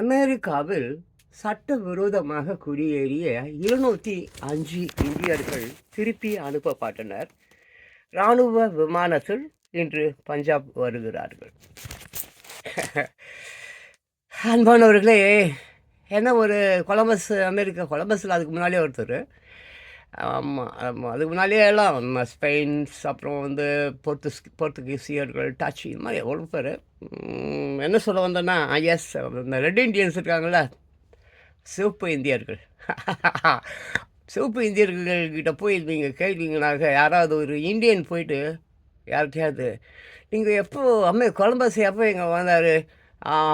அமெரிக்காவில் சட்டவிரோதமாக குடியேறிய இருநூற்றி அஞ்சு இந்தியர்கள் திருப்பி அனுப்பப்பட்டனர். இராணுவ விமானத்தில் இன்று பஞ்சாப் வருகிறார்கள். அன்பானவர்களே என்ன ஒரு கொலம்பஸ் அமெரிக்கா கொலம்பஸில் அதுக்கு முன்னாடியே ஒருத்தர். ஆமாம் ஆமாம் அதுக்கு முன்னாடியே எல்லாம் நம்ம ஸ்பெயின்ஸ் அப்புறம் வந்து போர்த்துஸ் போர்த்துகீசியர்கள் டச் இந்த மாதிரி எவ்வளோ பேர். என்ன சொல்ல வந்தேன்னா எஸ் இந்த ரெட் இண்டியன்ஸ் இருக்காங்கள சிவப்பு இந்தியர்கள். சிவப்பு இந்தியர்கள்கிட்ட போய் நீங்கள் கேட்டீங்கனாக்க யாராவது ஒரு இந்தியன் போயிட்டு யார்கிட்டையாவது நீங்கள் எப்போது அம்மே கொலம்பஸ் எப்போ இங்கே வந்தார்?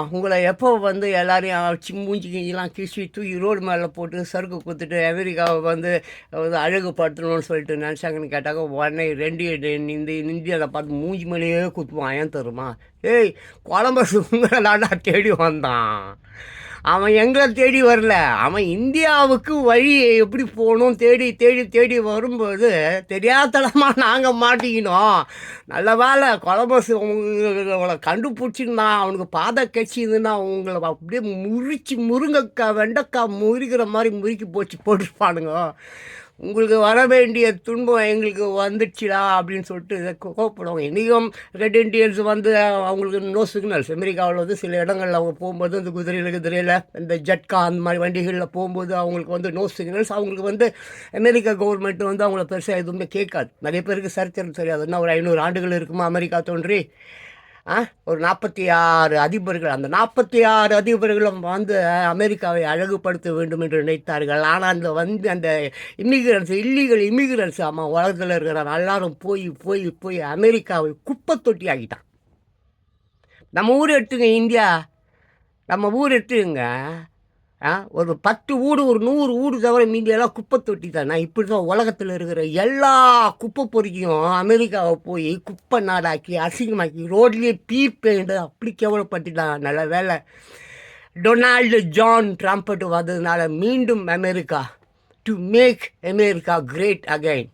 உங்களை எப்போ வந்து எல்லாரையும் அடிச்சு மூஞ்சி கிஞ்சிலாம் கிழிச்சி தூக்கி ரோடு மேலே போட்டு சறுக்கு கொடுத்துட்டு அமெரிக்காவை வந்து அழகுப்படுத்தணும்னு சொல்லிட்டு நினச்சாங்கன்னு கேட்டாக்க உடனே ரெண்டு இந்த இந்தியாவில் பார்த்து மூஞ்சி மேலேயே குத்துவான். ஏன் தருமா ஏய் குழம்பு உங்களை நாடா தேடி வந்தான். அவன் எங்களை தேடி வரல. அவன் இந்தியாவுக்கு வழி எப்படி போகணும் தேடி தேடி தேடி வரும்போது தெரியாதனமாக நாங்கள் மாட்டிக்கினோம். நல்ல வேலை கொலம்பஸ் உங்களை கண்டுபிடிச்சிருந்தான் அவனுக்கு பாதை கட்சிதுன்னா உங்களை அப்படியே முறிச்சு முருங்கைக்காய் வெண்டைக்காய் முறிக்கிற மாதிரி முறுக்கி போச்சு போட்டுருப்பானுங்க. உங்களுக்கு வர வேண்டிய துன்பம் எங்களுக்கு வந்துச்சுடா அப்படின்னு சொல்லிட்டு இதை கோப்படுவாங்க இன்றைக்கும் ரெட் இண்டியன்ஸ் வந்து அவங்களுக்கு நோ சிக்னல்ஸ் அமெரிக்காவில் வந்து சில இடங்களில் அவங்க போகும்போது இந்த குதிரையில் குதிரையில் இந்த ஜட்கா அந்த மாதிரி வண்டிகளில் போகும்போது அவங்களுக்கு வந்து நோ சிக்னல்ஸ் அவங்களுக்கு வந்து அமெரிக்கா கவர்மெண்ட் வந்து அவங்கள பெருசாக எதுவுமே கேட்காது. நிறைய பேருக்கு சரித்திரம் தெரியாது. இன்னும் ஒரு ஐநூறு ஆண்டுகள் இருக்குமா அமெரிக்கா தோன்றி? ஒரு நாற்பத்தி ஆறு அதிபர்கள் அந்த நாற்பத்தி ஆறு அதிபர்களும் வந்து அமெரிக்காவை அழகுபடுத்த வேண்டும் என்று நினைத்தார்கள். ஆனால் அந்த வந்து அந்த இமிகிரன்ஸ் இல்லீகல் இமிகிரன்ஸ் ஆமாம் உலகத்தில் இருக்கிற எல்லாரும் போய் போய் போய் அமெரிக்காவை குப்பை தொட்டி ஆகிட்டான் நம்ம ஊர் எடுத்துங்க இந்தியா. நம்ம ஊர் எடுத்துங்க ஒரு பத்து வீடு ஒரு நூறு வீடு தவிர மீதியெல்லாம் குப்பை தொட்டி தான் நான் இப்படி தான் உலகத்தில் இருக்கிற எல்லா குப்பை பொறிக்கையும் அமெரிக்காவை போய் குப்பை நாடாக்கி அசிங்கமாக்கி ரோட்லேயே பீப்பேண்டு அப்படி கேவலப்பட்டுட்டான் நல்ல வேலை டொனால்டு ஜான் ட்ரம்ப்ட்டு வந்ததுனால மீண்டும் America to make America great again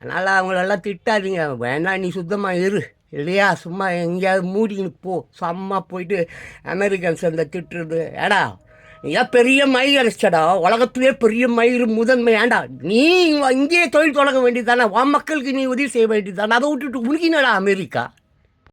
அதனால் அவங்களெல்லாம் திட்டாதீங்க. வேணாம் நீ சுத்தமாக இரு இல்லையா? சும்மா எங்கேயாவது மூடின்னு போ. செம்மா போயிட்டு அமெரிக்கன்ஸ் அந்த திட்டுறது. ஏடா நீ ஏன் பெரிய மயில் அரைச்சடா உலகத்திலே பெரிய மயில் முதன்மை. ஏண்டா நீ இங்கேயே தொழில் தொடங்க வேண்டியது தானே உன் மக்களுக்கு நீ உதவி செய்ய வேண்டியது தானே அதை விட்டுட்டு உனக்கினடா அமெரிக்கா?